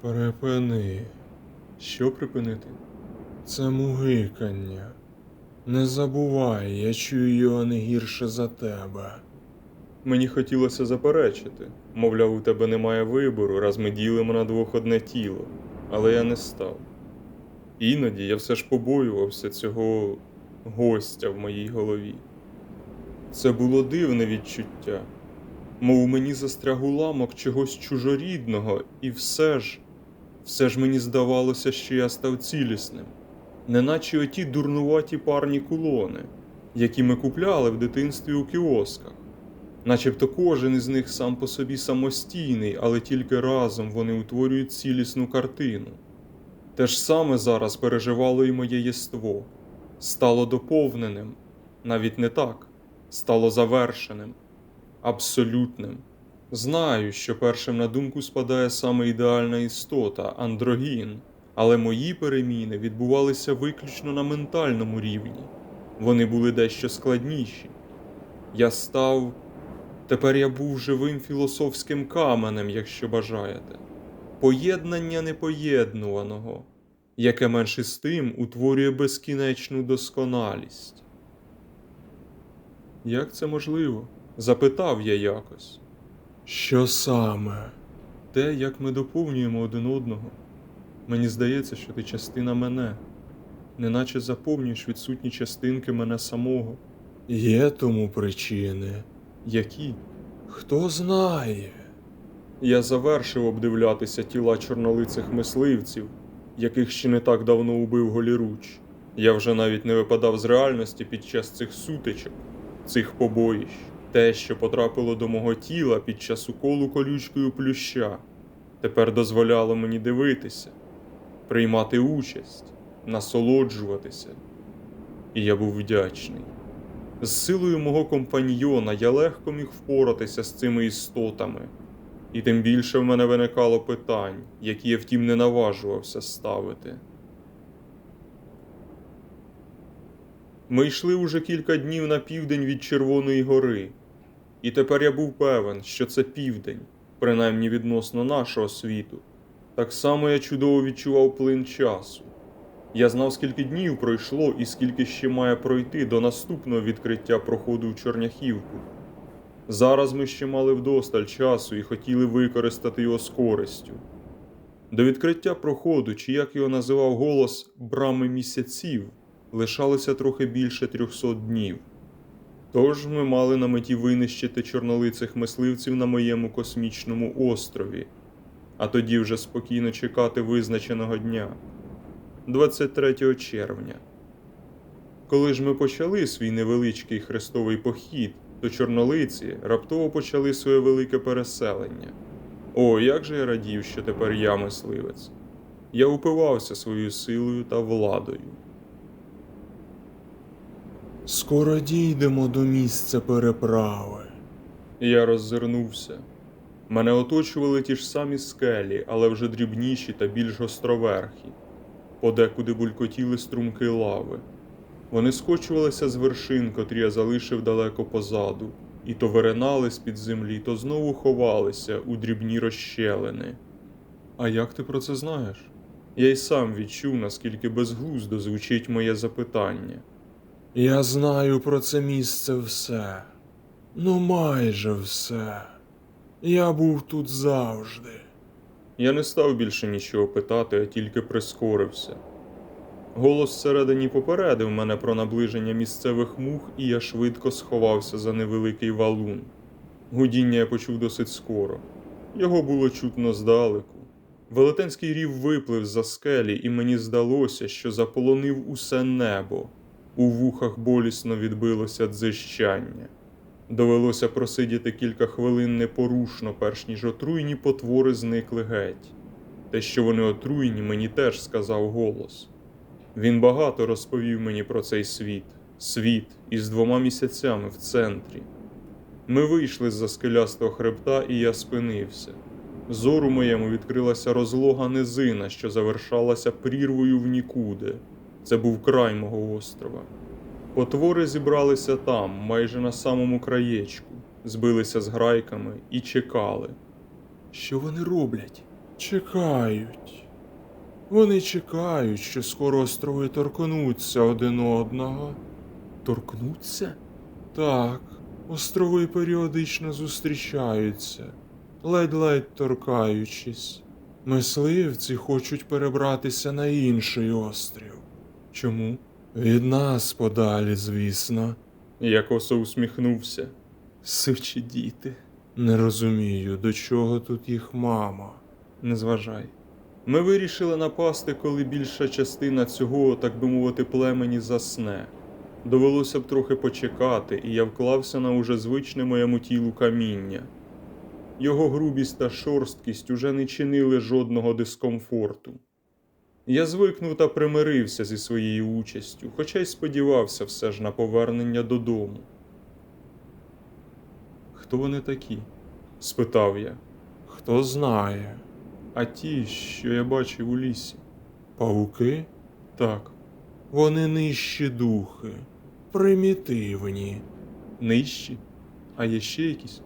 Припини. Що припинити? Це мугикання. Не забувай, я чую його не гірше за тебе. Мені хотілося заперечити. Мовляв, у тебе немає вибору, раз ми ділимо на двох одне тіло, але я не став. Іноді я все ж побоювався цього гостя в моїй голові. Це було дивне відчуття, мов мені застряг уламок чогось чужорідного, і все ж, все ж мені здавалося, що я став цілісним, неначе оті дурнуваті парні кулони, які ми купляли в дитинстві у кіосках. Начебто кожен із них сам по собі самостійний, але тільки разом вони утворюють цілісну картину. Те ж саме зараз переживало і моє єство, стало доповненим, навіть не так, стало завершеним, абсолютним. Знаю, що першим на думку спадає саме ідеальна істота андрогін, але мої переміни відбувалися виключно на ментальному рівні. Вони були дещо складніші. Я став. Тепер я був живим філософським каменем, якщо бажаєте, поєднання непоєднуваного, яке менше з тим утворює безкінечну досконалість. Як це можливо? запитав я якось. Що саме? Те, як ми доповнюємо один одного. Мені здається, що ти частина мене, неначе заповнюєш відсутні частинки мене самого. Є тому причини. Які? Хто знає? Я завершив обдивлятися тіла чорнолицих мисливців, яких ще не так давно убив голіруч. Я вже навіть не випадав з реальності під час цих сутичок, цих побоїщ, те, що потрапило до мого тіла під час уколу колючкою плюща, тепер дозволяло мені дивитися, приймати участь, насолоджуватися. І я був вдячний. З силою мого компаньйона я легко міг впоратися з цими істотами, і тим більше в мене виникало питань, які я втім не наважувався ставити. Ми йшли уже кілька днів на південь від Червоної гори, і тепер я був певен, що це південь, принаймні відносно нашого світу. Так само я чудово відчував плин часу. Я знав, скільки днів пройшло і скільки ще має пройти до наступного відкриття проходу в Чорняхівку. Зараз ми ще мали вдосталь часу і хотіли використати його з користю. До відкриття проходу, чи як його називав голос брами місяців, лишалося трохи більше трьохсот днів. Тож ми мали на меті винищити чорнолицих мисливців на моєму космічному острові, а тоді вже спокійно чекати визначеного дня. 23 червня. Коли ж ми почали свій невеличкий хрестовий похід, то чорнолиці раптово почали своє велике переселення. О, як же я радів, що тепер я мисливець. Я упивався своєю силою та владою. Скоро дійдемо до місця переправи. Я роззирнувся. Мене оточували ті ж самі скелі, але вже дрібніші та більш гостроверхі подекуди булькотіли струмки лави. Вони скочувалися з вершин, котрі я залишив далеко позаду, і то виринали з-під землі, то знову ховалися у дрібні розщелини. А як ти про це знаєш? Я й сам відчув, наскільки безглуздо звучить моє запитання. Я знаю про це місце все. Ну, майже все. Я був тут завжди. Я не став більше нічого питати, а тільки прискорився. Голос всередині попередив мене про наближення місцевих мух, і я швидко сховався за невеликий валун. Гудіння я почув досить скоро. Його було чутно здалеку. Велетенський рів виплив за скелі, і мені здалося, що заполонив усе небо. У вухах болісно відбилося дзищання. Довелося просидіти кілька хвилин непорушно, перш ніж отруйні потвори зникли геть. Те, що вони отруйні, мені теж сказав голос. Він багато розповів мені про цей світ, світ із двома місяцями в центрі. Ми вийшли з-за скелястого хребта, і я спинився. Зору моєму відкрилася розлога низина, що завершалася прірвою в нікуди. Це був край мого острова. Потвори зібралися там, майже на самому краєчку, збилися з грайками і чекали. Що вони роблять? Чекають. Вони чекають, що скоро острови торкнуться один одного. Торкнуться? Так, острови періодично зустрічаються, ледь-ледь торкаючись. Мисливці хочуть перебратися на інший острів. Чому? Від нас подалі, звісно. Я косо усміхнувся. Сучі діти. Не розумію, до чого тут їх мама. Не зважай. Ми вирішили напасти, коли більша частина цього, так би мовити, племені засне. Довелося б трохи почекати, і я вклався на уже звичне моєму тілу каміння. Його грубість та шорсткість уже не чинили жодного дискомфорту. Я звикнув та примирився зі своєю участю, хоча й сподівався все ж на повернення додому. Хто вони такі? спитав я. Хто знає. А ті, що я бачив у лісі. Павуки? Так. Вони нижчі духи, примітивні. Нижчі? А є ще якісь?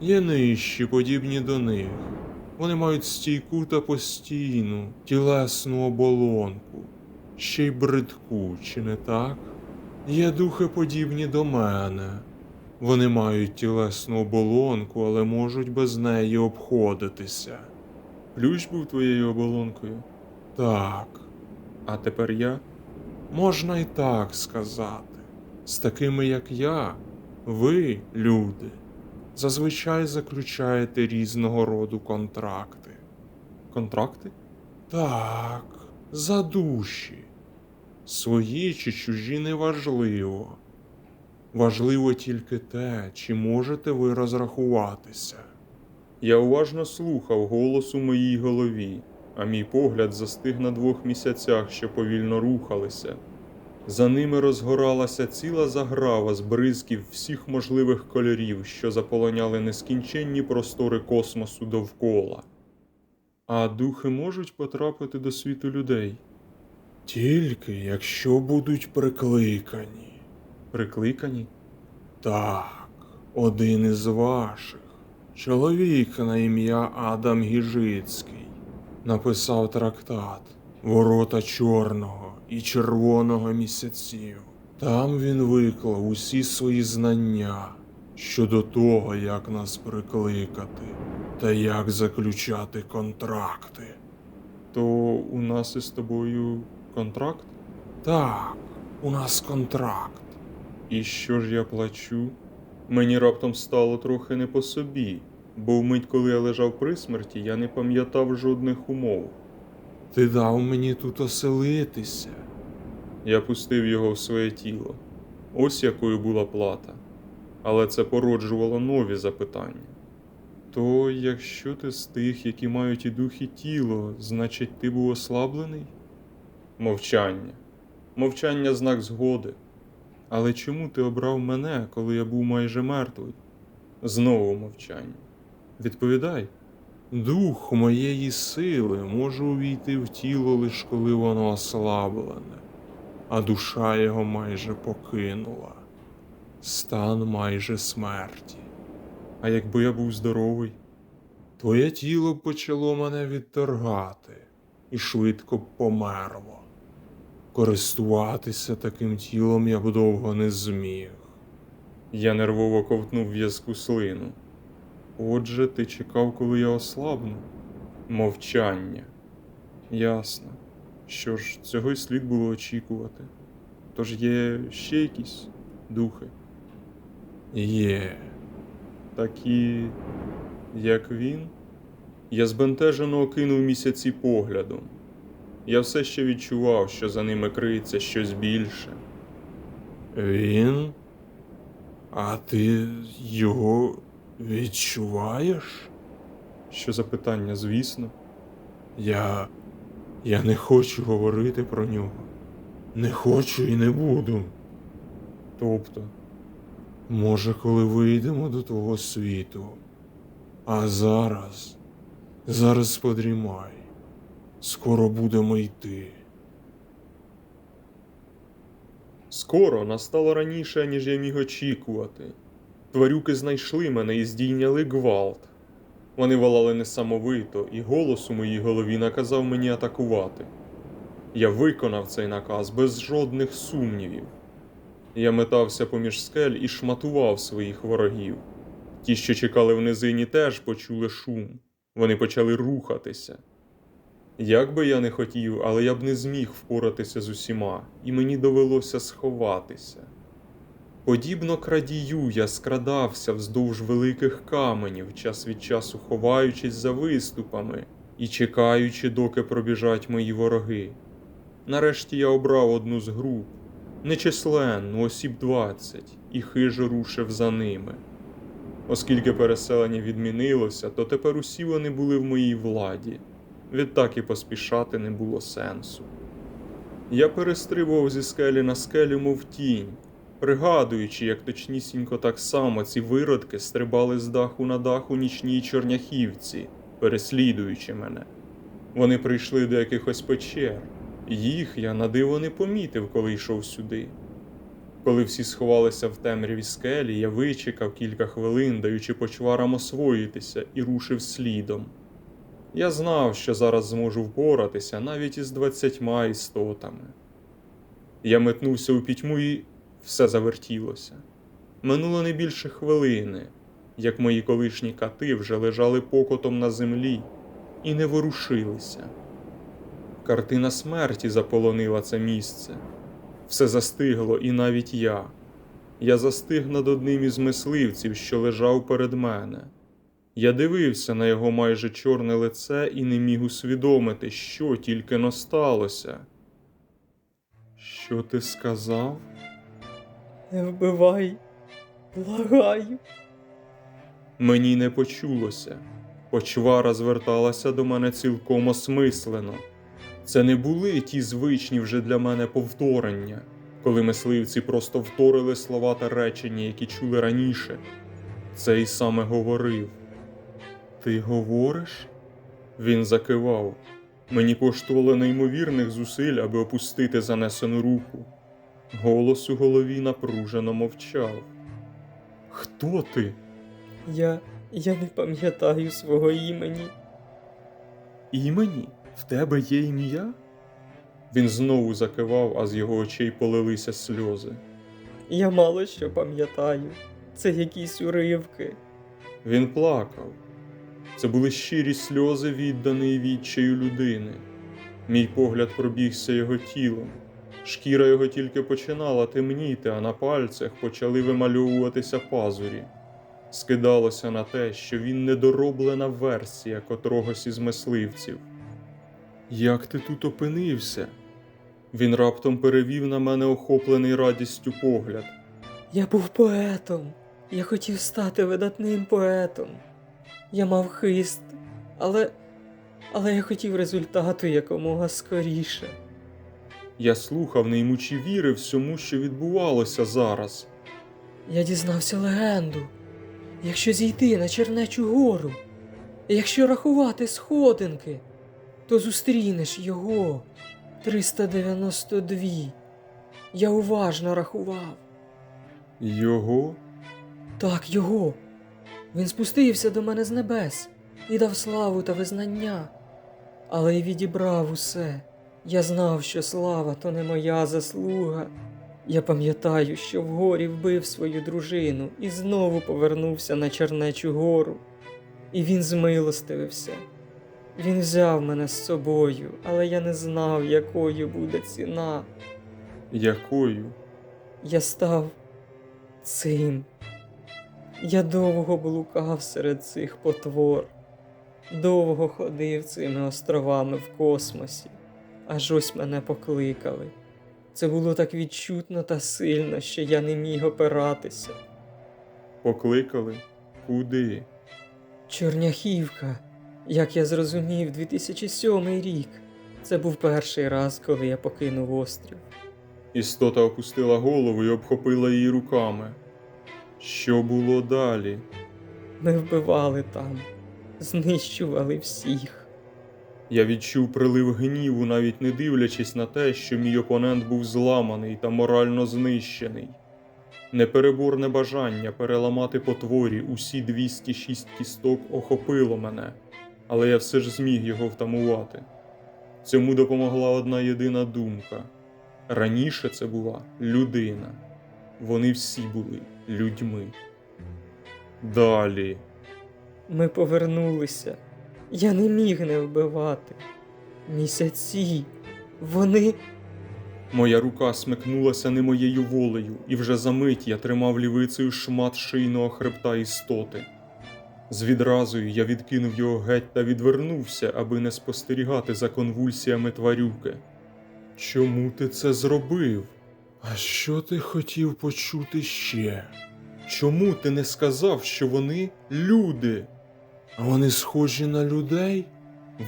Є нижчі, подібні до них. Вони мають стійку та постійну, тілесну оболонку, ще й бридку, чи не так? Є духи подібні до мене. Вони мають тілесну оболонку, але можуть без неї обходитися. Плющ був твоєю оболонкою? Так. А тепер я? Можна і так сказати. З такими, як я, ви, люди, зазвичай заключаєте різного роду контракти. Контракти? Так, за душі. Свої чи чужі неважливо. Важливо тільки те, чи можете ви розрахуватися. Я уважно слухав голос у моїй голові, а мій погляд застиг на двох місяцях, що повільно рухалися. За ними розгоралася ціла заграва з бризків всіх можливих кольорів, що заполоняли нескінченні простори космосу довкола. А духи можуть потрапити до світу людей? Тільки якщо будуть прикликані. Прикликані? Так, один із ваших. Чоловік на ім'я Адам Гіжицький написав трактат Ворота Чорного і Червоного місяців. Там він виклав усі свої знання щодо того, як нас прикликати та як заключати контракти. То у нас із тобою контракт? Так, у нас контракт. І що ж я плачу? Мені раптом стало трохи не по собі, бо вмить, коли я лежав при смерті, я не пам'ятав жодних умов. Ти дав мені тут оселитися. Я пустив його в своє тіло. Ось якою була плата. Але це породжувало нові запитання. То якщо ти з тих, які мають і дух, і тіло, значить ти був ослаблений? Мовчання. Мовчання знак згоди. Але чому ти обрав мене, коли я був майже мертвий? Знову мовчання. Відповідай. Дух моєї сили може увійти в тіло лише коли воно ослаблене, а душа його майже покинула. Стан майже смерті. А якби я був здоровий, твоє тіло почало мене відторгати і швидко померло. Користуватися таким тілом я б довго не зміг. Я нервово ковтнув в'язку слину. Отже, ти чекав, коли я ослабну? Мовчання. Ясно. Що ж, цього й слід було очікувати. Тож є ще якісь духи? Є. Такі, як він? Я збентежено окинув місяці поглядом. Я все ще відчував, що за ними криється щось більше. Він? А ти його відчуваєш? Що за питання, звісно? Я. Я не хочу говорити про нього. Не хочу і не буду. Тобто, може, коли вийдемо до того світу. А зараз. Зараз подрімай. Скоро будемо йти. Скоро настало раніше, ніж я міг очікувати. Тварюки знайшли мене і здійняли гвалт. Вони волали несамовито, і голос у моїй голові наказав мені атакувати. Я виконав цей наказ без жодних сумнівів. Я метався поміж скель і шматував своїх ворогів. Ті, що чекали в низині, теж почули шум. Вони почали рухатися. Як би я не хотів, але я б не зміг впоратися з усіма, і мені довелося сховатися. Подібно крадію, я скрадався вздовж великих каменів, час від часу ховаючись за виступами і чекаючи, доки пробіжать мої вороги. Нарешті я обрав одну з груп, нечисленну, осіб двадцять, і хижо рушив за ними. Оскільки переселення відмінилося, то тепер усі вони були в моїй владі. Відтак і поспішати не було сенсу. Я перестрибував зі скелі на скелю, мов тінь, пригадуючи, як точнісінько так само ці виродки стрибали з даху на дах у нічній чорняхівці, переслідуючи мене. Вони прийшли до якихось печер. Їх я на диво не помітив, коли йшов сюди. Коли всі сховалися в темряві скелі, я вичекав кілька хвилин, даючи почварам освоїтися, і рушив слідом. Я знав, що зараз зможу впоратися навіть із двадцятьма істотами. Я метнувся у пітьму і все завертілося. Минуло не більше хвилини, як мої колишні кати вже лежали покотом на землі і не ворушилися. Картина смерті заполонила це місце. Все застигло, і навіть я. Я застиг над одним із мисливців, що лежав перед мене. Я дивився на його майже чорне лице і не міг усвідомити, що тільки но сталося. Що ти сказав? Не вбивай, благаю. Мені не почулося. Почвара зверталася до мене цілком осмислено. Це не були ті звичні вже для мене повторення, коли мисливці просто вторили слова та речення, які чули раніше. Цей саме говорив. Ти говориш? Він закивав. Мені коштувало неймовірних зусиль, аби опустити занесену руку. Голос у голові напружено мовчав. Хто ти? Я. я не пам'ятаю свого імені. Імені? В тебе є ім'я? Він знову закивав, а з його очей полилися сльози. Я мало що пам'ятаю. Це якісь уривки. Він плакав. Це були щирі сльози відданої відчаю людини. Мій погляд пробігся його тілом. Шкіра його тільки починала темніти, а на пальцях почали вимальовуватися пазурі. Скидалося на те, що він недороблена версія котрогось із мисливців. Як ти тут опинився? Він раптом перевів на мене охоплений радістю погляд. Я був поетом. Я хотів стати видатним поетом. Я мав хист, але. але я хотів результату якомога скоріше. Я слухав, не ймучи віри всьому, що відбувалося зараз. Я дізнався легенду. Якщо зійти на Чернечу гору, якщо рахувати сходинки, то зустрінеш його 392. Я уважно рахував. Його? Так, його. Він спустився до мене з небес і дав славу та визнання, але й відібрав усе. Я знав, що слава то не моя заслуга. Я пам'ятаю, що вгорі вбив свою дружину і знову повернувся на Чернечу гору. І він змилостивився. Він взяв мене з собою, але я не знав, якою буде ціна. Якою? Я став цим. Я довго блукав серед цих потвор, довго ходив цими островами в космосі, аж ось мене покликали. Це було так відчутно та сильно, що я не міг опиратися. Покликали? Куди? Чорняхівка, як я зрозумів, 2007 рік. Це був перший раз, коли я покинув острів. Істота опустила голову і обхопила її руками. Що було далі? Ми вбивали там, знищували всіх. Я відчув прилив гніву, навіть не дивлячись на те, що мій опонент був зламаний та морально знищений. Непереборне бажання переламати потворі усі 206 кісток охопило мене, але я все ж зміг його втамувати. Цьому допомогла одна єдина думка. Раніше це була людина. Вони всі були людьми. Далі. Ми повернулися. Я не міг не вбивати. Місяці. Вони. Моя рука смикнулася не моєю волею, і вже за мить я тримав лівицею шмат шийного хребта істоти. З відразою я відкинув його геть та відвернувся, аби не спостерігати за конвульсіями тварюки. Чому ти це зробив? А що ти хотів почути ще? Чому ти не сказав, що вони люди? А вони схожі на людей?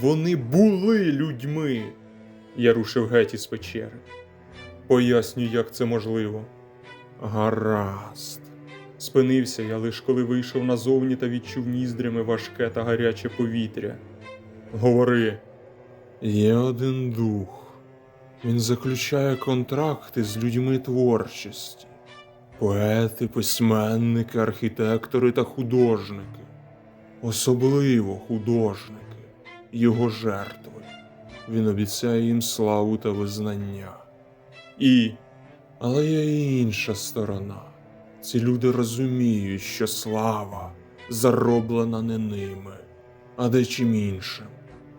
Вони були людьми. Я рушив геть із печери. Поясню, як це можливо. Гаразд. Спинився я лиш коли вийшов назовні та відчув ніздрями важке та гаряче повітря. Говори. Є один дух. Він заключає контракти з людьми творчості. Поети, письменники, архітектори та художники. Особливо художники, його жертви. Він обіцяє їм славу та визнання. І. Але є і інша сторона. Ці люди розуміють, що слава зароблена не ними, а дечим іншим.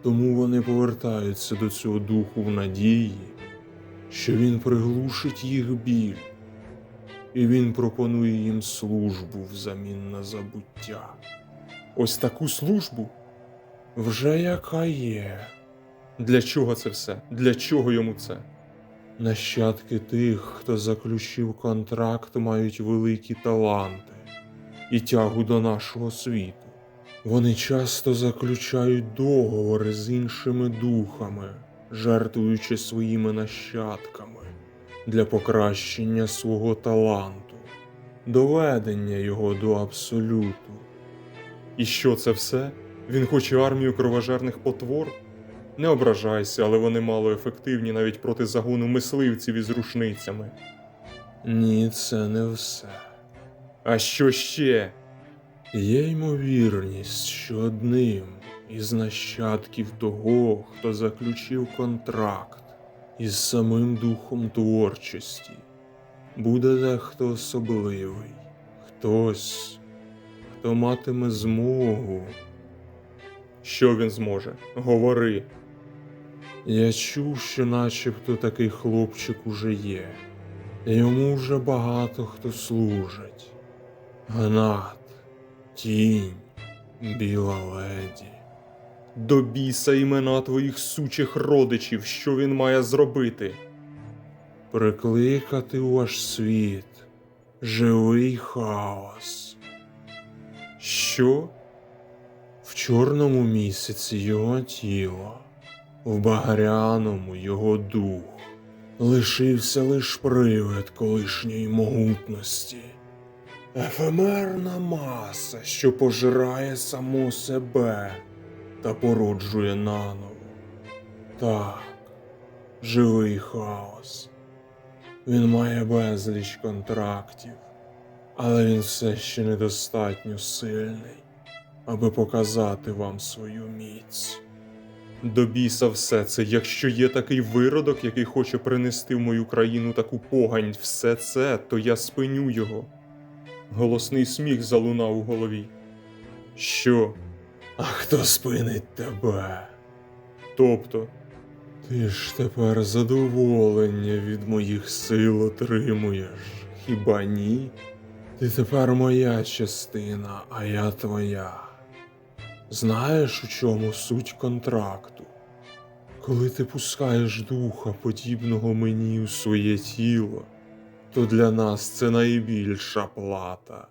Тому вони повертаються до цього духу в надії, що він приглушить їх біль, і він пропонує їм службу взамін на забуття. Ось таку службу? Вже яка є. Для чого це все? Для чого йому це? Нащадки тих, хто заключив контракт, мають великі таланти і тягу до нашого світу. Вони часто заключають договори з іншими духами, жертвуючи своїми нащадками для покращення свого таланту, доведення його до абсолюту. І що це все? Він хоче армію кровожерних потвор? Не ображайся, але вони мало ефективні навіть проти загону мисливців із рушницями. Ні, це не все. А що ще? Є ймовірність, що одним із нащадків того, хто заключив контракт із самим духом творчості, буде дехто особливий, хтось, хто матиме змогу. Що він зможе? Говори. Я чув, що начебто такий хлопчик уже є. Йому вже багато хто служить. Гнат, тінь, біла леді. До біса імена твоїх сучих родичів, що він має зробити? Прикликати у ваш світ живий хаос. Що? В чорному місяці його тіло, в багряному його дух. Лишився лиш привид колишньої могутності. Ефемерна маса, що пожирає само себе та породжує наново. Так, живий хаос. Він має безліч контрактів, але він все ще недостатньо сильний аби показати вам свою міць. До біса все це, якщо є такий виродок, який хоче принести в мою країну таку погань, все це, то я спиню його. Голосний сміх залунав у голові. Що? А хто спинить тебе? Тобто, ти ж тепер задоволення від моїх сил отримуєш, хіба ні? Ти тепер моя частина, а я твоя. Знаєш, у чому суть контракту? Коли ти пускаєш духа, подібного мені у своє тіло, то для нас це найбільша плата.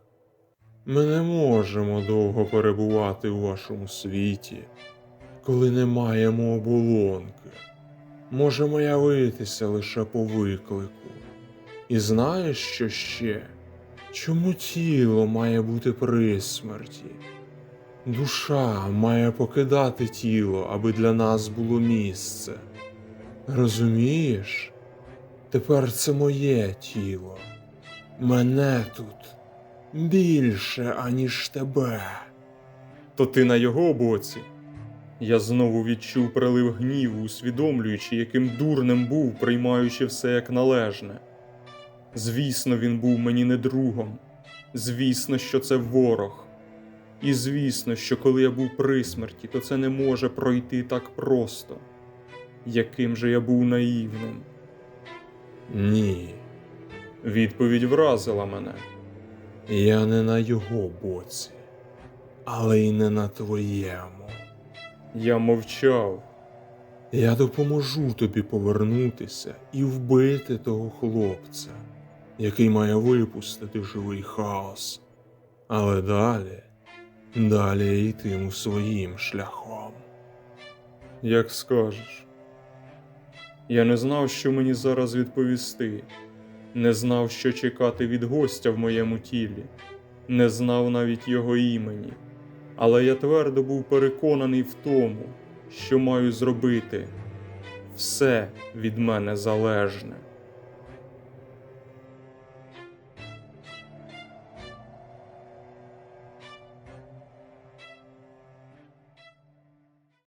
Ми не можемо довго перебувати у вашому світі, коли не маємо оболонки. Можемо явитися лише по виклику. І знаєш, що ще? Чому тіло має бути при смерті? Душа має покидати тіло, аби для нас було місце. Розумієш? Тепер це моє тіло. Мене тут більше, аніж тебе. То ти на його боці. Я знову відчув прилив гніву, усвідомлюючи, яким дурним був, приймаючи все як належне. Звісно, він був мені не другом. Звісно, що це ворог. І звісно, що коли я був при смерті, то це не може пройти так просто. Яким же я був наївним. Ні. Відповідь вразила мене. Я не на його боці, але й не на твоєму. Я мовчав. Я допоможу тобі повернутися і вбити того хлопця, який має випустити живий хаос. Але далі, далі я йтиму своїм шляхом. Як скажеш. Я не знав, що мені зараз відповісти, не знав, що чекати від гостя в моєму тілі, не знав навіть його імені, але я твердо був переконаний в тому, що маю зробити все від мене залежне.